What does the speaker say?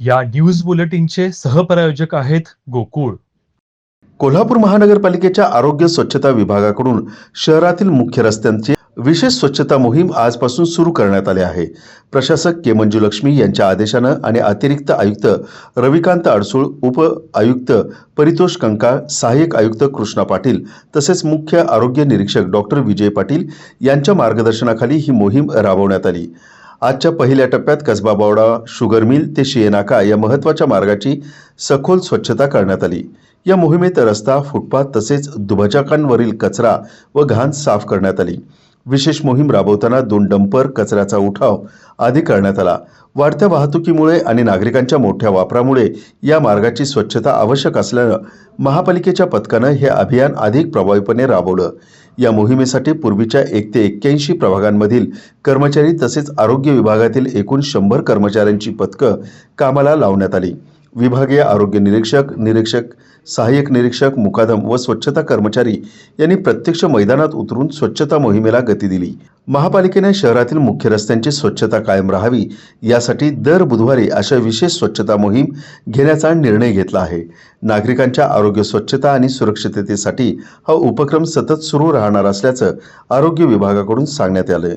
या न्यूज बुलेटिनचे सहप्रायोजक आहेत गोकुळ. कोल्हापूर महानगरपालिकेच्या आरोग्य स्वच्छता विभागाकडून शहरातील मुख्य रस्त्यांची विशेष स्वच्छता मोहीम आजपासून सुरू करण्यात आली आहे. प्रशासक के मंजुलक्ष्मी यांच्या आदेशानं आणि अतिरिक्त आयुक्त रविकांत अडसूळ उप आयुक्त परितोष कंकाळ सहाय्यक आयुक्त कृष्णा पाटील तसेच मुख्य आरोग्य निरीक्षक डॉक्टर विजय पाटील यांच्या मार्गदर्शनाखाली ही मोहीम राबवण्यात आली. आजच्या पहिल्या टप्प्यात कसबा बावडा शुगर मिल ते शिएनाका या महत्त्वाच्या मार्गाची सखोल स्वच्छता करण्यात आली. या मोहिमेत रस्ता फुटपाथ तसेच दुभाजकांवरील कचरा व घाण साफ करण्यात आली. विशेष मोहीम राबवताना दोन डंपर कचऱ्याचा उठाव आदी करण्यात आला. वाढत्या वाहतुकीमुळे आणि नागरिकांच्या मोठ्या वापरामुळे या मार्गाची स्वच्छता आवश्यक असल्यानं महापालिकेच्या पथकानं हे अभियान अधिक प्रभावीपणे राबवलं. या मोहिमेसाठी पूर्वीच्या एक ते एक्क्याऐंशी प्रभागांमधील कर्मचारी तसेच आरोग्य विभागातील एकूण शंभर कर्मचाऱ्यांची पथकं कामाला लावण्यात आली. विभागीय आरोग्य निरीक्षक निरीक्षक सहाय्यक निरीक्षक मुकादम व स्वच्छता कर्मचारी यांनी प्रत्यक्ष मैदानात उतरून स्वच्छता मोहिमेला गती दिली. महापालिकेने शहरातील मुख्य रस्त्यांची स्वच्छता कायम राहावी यासाठी दर बुधवारी अशा विशेष स्वच्छता मोहीम घेण्याचा निर्णय घेतला आहे. नागरिकांच्या आरोग्य स्वच्छता आणि सुरक्षिततेसाठी हा उपक्रम सतत सुरू राहणार असल्याचं आरोग्य विभागाकडून सांगण्यात आलं